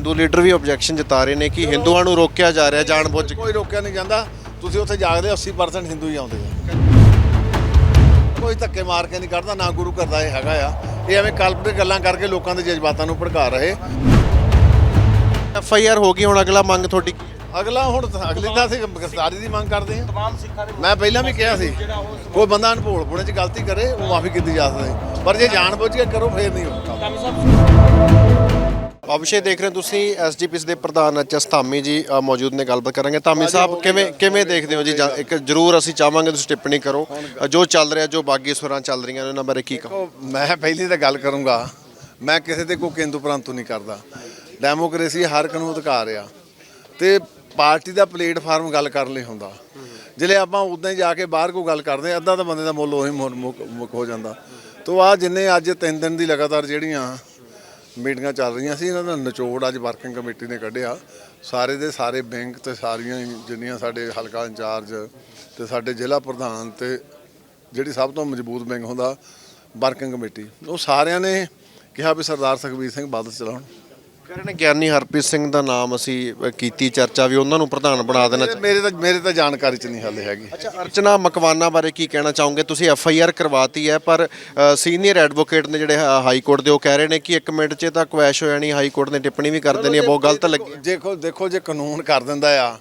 Hindu leader ਵੀ objection ਜਤਾ ਰਹੇ ਨੇ ਕਿ ਹਿੰਦੂਆਂ ਨੂੰ ਰੋਕਿਆ ਜਾ ਰਿਹਾ ਜਾਣਬੁੱਝ ਕੇ। ਕੋਈ ਰੋਕਿਆ ਨਹੀਂ ਜਾਂਦਾ। ਤੁਸੀਂ ਉੱਥੇ ਜਾਗਦੇ 80% ਹਿੰਦੂ ਹੀ ਆਉਂਦੇ ਆ ਕੋਈ ਧੱਕੇ ਮਾਰ ਕੇ ਨਹੀਂ ਕੱਢਦਾ ਨਾ ਗੁਰੂ ਘਰ ਦਾ ਇਹ ਹੈਗਾ ਆ। ਇਹ ਐਵੇਂ ਕਲਪਿਤ ਗੱਲਾਂ ਕਰਕੇ ਲੋਕਾਂ ਦੇ ਜਜ਼ਬਾਤਾਂ ਨੂੰ ਭੜਕਾ ਰਹੇ। ਐਫ ਆਈ ਆਰ ਹੋ ਗਈ ਹੁਣ ਅਗਲਾ ਮੰਗ ਤੁਹਾਡੀ ਕੀ ਹੈ? ਅਗਲਾ ਹੁਣ ਅਗਲੀ ਤਾਂ ਅਸੀਂ ਗ੍ਰਿਫਤਾਰੀ ਦੀ ਮੰਗ ਕਰਦੇ ਹਾਂ। ਮੈਂ ਪਹਿਲਾਂ ਵੀ ਕਿਹਾ ਸੀ ਕੋਈ ਬੰਦਾ ਅਨਭੋਲ ਪੁਣੇ 'ਚ ਗਲਤੀ ਕਰੇ ਉਹ ਮਾਫੀ ਕੀਤੀ ਜਾ ਸਕਦੀ ਪਰ ਜੇ ਜਾਣਬੁੱਝ ਕੇ ਕਰੋ ਫੇਰ ਨਹੀਂ ਹੋਊਗਾ। ਅਭਿਸ਼ੇਕ ਦੇਖ ਰਹੇ ਤੁਸੀਂ ਐਸਜੀਪੀਸ ਦੇ ਪ੍ਰਧਾਨ ਐਚਐਸ ਧਾਮੀ ਜੀ ਅ, ਮੌਜੂਦ ਨੇ ਗੱਲਬਾਤ ਕਰਾਂਗੇ। ਧਾਮੀ ਸਾਹਿਬ ਕਿਵੇਂ ਕਿਵੇਂ ਦੇਖਦੇ ਹੋ ਜੀ? ਜਾਂ- ਇੱਕ ਜ਼ਰੂਰ ਅਸੀਂ ਚਾਹਾਂਗੇ ਤੁਸੀਂ ਟਿੱਪਣੀ ਕਰੋ। ਅ, ਜੋ ਚੱਲ ਰਿਹਾ ਜੋ ਬਾਗੀ ਸੁਰਾਂ ਚੱਲ ਰਹੀਆਂ ਨੇ ਉਹਨਾਂ ਬਾਰੇ ਕੀ ਕਹੋ? ਦੇਖੋ ਮੈਂ ਪਹਿਲੀ ਤਾਂ ਗੱਲ ਕਰੂੰਗਾ ਮੈਂ ਕਿਸੇ ਤੇ ਕੋਈ ਕੇਂਦੂ ਪ੍ਰੰਤੂ ਨਹੀਂ ਕਰਦਾ। ਡੈਮੋਕ੍ਰੇਸੀ ਹਰ ਇੱਕ ਨੂੰ ਅਧਿਕਾਰ ਆ। ਤੇ ਪਾਰਟੀ ਦਾ ਪਲੇਟਫਾਰਮ ਗੱਲ ਕਰਨ ਲਈ ਹੁੰਦਾ। ਜਿਹੜੇ ਆਪਾਂ ਉਦਾਂ ਹੀ ਜਾ ਕੇ ਬਾਹਰ ਕੋਈ ਗੱਲ ਕਰਦੇ ਹਾਂ, ਅੱਧਾ ਤਾਂ ਬੰਦੇ ਦਾ ਮੁੱਲ ਉਹੀ ਮੁੱਕ ਮੁੱਕ ਹੋ ਜਾਂਦਾ। ਤੋ ਆ ਜਿੰਨੇ ਅੱਜ ਤਿੰਨ ਦਿਨ ਦੀ ਲਗਾਤਾਰ ਜਿਹੜੀਆਂ ਮੀਟਿੰਗਾਂ ਚੱਲ ਰਹੀਆਂ ਸੀ, ਇਹਨਾਂ ਦਾ ਨਿਚੋੜ ਅੱਜ ਵਰਕਿੰਗ ਕਮੇਟੀ ਨੇ ਕੱਢਿਆ। ਸਾਰੇ ਦੇ ਸਾਰੇ ਬੈਂਕ ਤੇ ਸਾਰੀਆਂ ਜਿੰਨੀਆਂ ਸਾਡੇ ਹਲਕਾ ਇੰਚਾਰਜ ਤੇ ਸਾਡੇ ਜ਼ਿਲ੍ਹਾ ਪ੍ਰਧਾਨ ਤੇ ਜਿਹੜੀ ਸਭ ਤੋਂ ਮਜ਼ਬੂਤ ਬੈਂਕ ਹੁੰਦਾ, ਵਰਕਿੰਗ ਕਮੇਟੀ। ਉਹ ਸਾਰਿਆਂ ਨੇ ਕਿਹਾ ਵੀ ਸਰਦਾਰ ਸੁਖਬੀਰ ਸਿੰਘ ਬਾਦਲ ਚਲਾਉਣ। ਕਹਿ ਰਹੇ ਨੇ ਗਿਆਨੀ ਹਰਪ੍ਰੀਤ ਸਿੰਘ ਦਾ ਨਾਮ ਅਸੀਂ ਅ, ਕੀਤੀ ਚਰਚਾ ਵੀ ਉਹਨਾਂ ਨੂੰ ਪ੍ਰਧਾਨ ਬਣਾ ਦੇਣਾ ਮੇਰੇ- ਮੇਰੇ ਤਾਂ ਮੇਰੇ ਤਾਂ ਜਾਣਕਾਰੀ ਚ ਨਹੀਂ ਹਾਲੇ ਹੈਗੀ। ਅੱਛਾ ਅਰਚਨਾ ਮਕਵਾਨਾ ਬਾਰੇ ਕੀ ਕਹਿਣਾ ਚਾਹੋਗੇ? ਤੁਸੀਂ ਐਫ ਆਈ ਆਰ ਕਰਵਾਤੀ ਹੈ ਪਰ ਸੀਨੀਅਰ ਐਡਵੋਕੇਟ ਨੇ ਜਿਹੜੇ ਹਾ- ਹਾਈ ਕੋਰਟ ਦੇ ਉਹ ਕਹਿ ਰਹੇ ਨੇ ਕਿ 1 ਮਿੰਟ 'ਚ ਤਾਂ ਕੁਐਸ਼ ਹੋ ਜਾਣੀ ਹਾਈ ਕੋਰਟ ਨੇ ਟਿੱਪਣੀ ਵੀ ਕਰ ਦੇਣੀ ਹੈ ਬਹੁਤ ਗਲਤ ਲੱਗੀ ਦੇਖੋ ਦੇਖੋ ਜੇ ਕਾਨੂੰਨ ਕਰ ਦਿੰਦਾ ਆ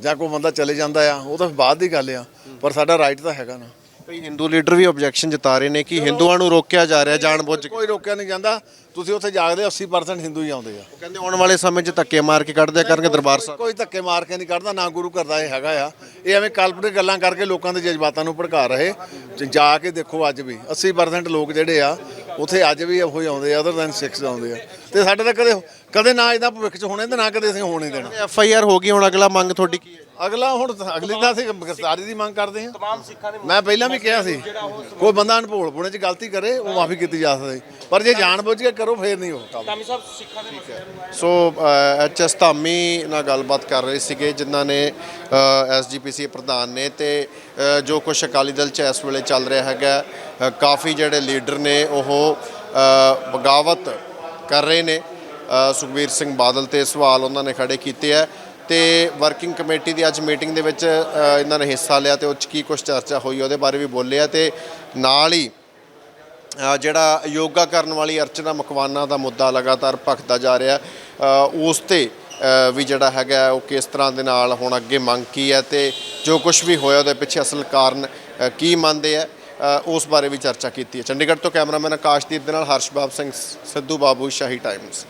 ਜਾਂ ਕੋਈ ਬੰਦਾ ਚਲੇ ਜਾਂਦਾ ਆ ਉਹ ਤਾਂ ਬਾਅਦ ਦੀ ਗੱਲ ਆ ਪਰ ਸਾਡਾ ਰਾਈਟ ਤਾਂ ਹੈਗਾ ਨਾ। ਕਈ ਹਿੰਦੂ ਲੀਡਰ ਵੀ ਆਬਜੈਕਸ਼ਨ ਜਤਾ ਰਹੇ ਨੇ ਕਿ ਹਿੰਦੂਆਂ ਨੂੰ ਰੋਕਿਆ ਜਾ ਰਿਹਾ ਜਾਣਬੁੱਝ ਕੇ। ਕੋਈ ਰੋਕਿਆ ਨਹੀਂ ਜਾਂਦਾ। ਤੁਸੀਂ ਉੱਥੇ ਜਾਗਦੇ 80% ਹਿੰਦੂ ਹੀ ਆਉਂਦੇ ਆ। ਉਹ ਕਹਿੰਦੇ ਆਉਣ ਵਾਲੇ ਸਮੇਂ 'ਚ ਧੱਕੇ ਮਾਰ ਕੇ ਕੱਢ ਦਿਆ ਕਰਨਗੇ ਦਰਬਾਰ ਸਾਹਿਬ। ਕੋਈ ਧੱਕੇ ਮਾਰ ਕੇ ਨਹੀਂ ਕੱਢਦਾ ਨਾ ਗੁਰੂ ਘਰ ਦਾ ਇਹ ਹੈਗਾ ਆ। ਇਹ ਐਵੇਂ ਕਲਪਿਤ ਗੱਲਾਂ ਕਰਕੇ ਲੋਕਾਂ ਦੇ ਜਜ਼ਬਾਤਾਂ ਨੂੰ ਭੜਕਾ ਰਹੇ। ਤੇ ਜਾ ਕੇ ਦੇਖੋ ਅੱਜ ਵੀ 80% ਲੋਕ ਜਿਹੜੇ ਆ ਉੱਥੇ ਅੱਜ ਵੀ ਉਹੀ ਆਉਂਦੇ ਆ ਅਦਰ ਦੈਨ 6 ਆਉਂਦੇ ਆ। ਤੇ ਸਾਡੇ ਤਾਂ ਕਦੇ ਕਦੇ ਨਾ ਇਹਦਾ ਭਵਿੱਖ ਚ ਹੋਣੇ ਤੇ ਨਾ ਕਦੇ ਅਸੀਂ ਹੋਣੇ ਦੇਣਾ। ਐਫ ਆਈ ਆਰ ਹੋ ਗਈ ਹੁਣ ਅਗਲਾ ਮੰਗ ਤੁਹਾਡੀ ਕੀ ਹੈ? ਅਗਲਾ ਹੁਣ ਅਗਲੀ ਤਾਂ ਅਸੀਂ ਗ੍ਰਿਫਤਾਰੀ ਦੀ ਮੰਗ ਕਰਦੇ ਹਾਂ। ਮੈਂ ਪਹਿਲਾਂ ਵੀ ਕਿਹਾ ਸੀ ਕੋਈ ਬੰਦਾ ਅਨਭੋਲ ਪੁਣੇ 'ਚ ਗਲਤੀ ਕਰੇ ਉਹ ਮਾਫੀ ਕੀਤੀ ਜਾ ਸਕਦੀ। ਪਰ ਜੇ ਜਾਣਬੁੱਝ ਕੇ ਕਰੋ ਫੇਰ ਨਹੀਂ ਹੋਊਗਾ। ਸੋ ਐਚ ਐਸ ਧਾਮੀ ਨਾਲ ਗੱਲਬਾਤ ਕਰ ਰਹੇ ਸੀਗੇ ਜਿਨ੍ਹਾਂ ਨੇ ਐਸਜੀਪੀਸੀ ਪ੍ਰਧਾਨ ਨੇ ਤੇ ਅ, ਜੋ ਕੁਝ ਅਕਾਲੀ ਦਲ ਚ ਇਸ ਵੇਲੇ ਚੱਲ ਰਿਹਾ ਹੈਗਾ ਅ, ਕਾਫੀ ਜਿਹੜੇ ਲੀਡਰ ਨੇ ਉਹ ਅ, ਬਗਾਵਤ ਕਰ ਰਹੇ ਨੇ। ਅ, ਸੁਖਬੀਰ ਸਿੰਘ ਬਾਦਲ ਤੇ ਸਵਾਲ ਉਹਨਾਂ ਨੇ ਖੜੇ ਕੀਤੇ ਆ। ਤੇ ਵਰਕਿੰਗ ਕਮੇਟੀ ਦੀ ਅੱਜ ਮੀਟਿੰਗ ਦੇ ਵਿੱਚ ਇਹਨਾਂ ਨੇ ਹਿੱਸਾ ਲਿਆ ਤੇ ਉਹ 'ਚ ਕੀ ਕੁਝ ਚਰਚਾ ਹੋਈ ਉਹਦੇ ਬਾਰੇ ਵੀ ਬੋਲਿਆ ਤੇ ਨਾਲ ਹੀ ਜਿਹੜਾ ਯੋਗਾ ਕਰਨ ਵਾਲੀ ਅਰਚਨਾ ਮਕਵਾਨਾ ਦਾ ਮੁੱਦਾ ਲਗਾਤਾਰ ਭਖਦਾ ਜਾ ਰਿਹਾ ਉਸ ਤੇ ਵੀ ਜਿਹੜਾ ਹੈਗਾ ਉਹ ਕਿਸ ਤਰ੍ਹਾਂ ਦੇ ਨਾਲ ਹੁਣ ਅੱਗੇ ਮੰਗ ਕੀ ਹੈ ਤੇ ਜੋ ਕੁਝ ਵੀ ਹੋਇਆ ਉਹਦੇ ਪਿੱਛੇ ਅਸਲ ਕਾਰਨ ਕੀ ਮੰਨਦੇ ਆ ਉਸ ਬਾਰੇ ਵੀ ਚਰਚਾ ਕੀਤੀ ਹੈ। ਚੰਡੀਗੜ੍ਹ ਤੋਂ ਕੈਮਰਾਮੈਨ ਆਕਾਸ਼ਦੀਪ ਦੇ ਨਾਲ ਹਰਸ਼ਬਾਬ ਸਿੰਘ ਸਿੱਧੂ ਬਾਬੂ ਸ਼ਾਹੀ ਟਾਈਮਸ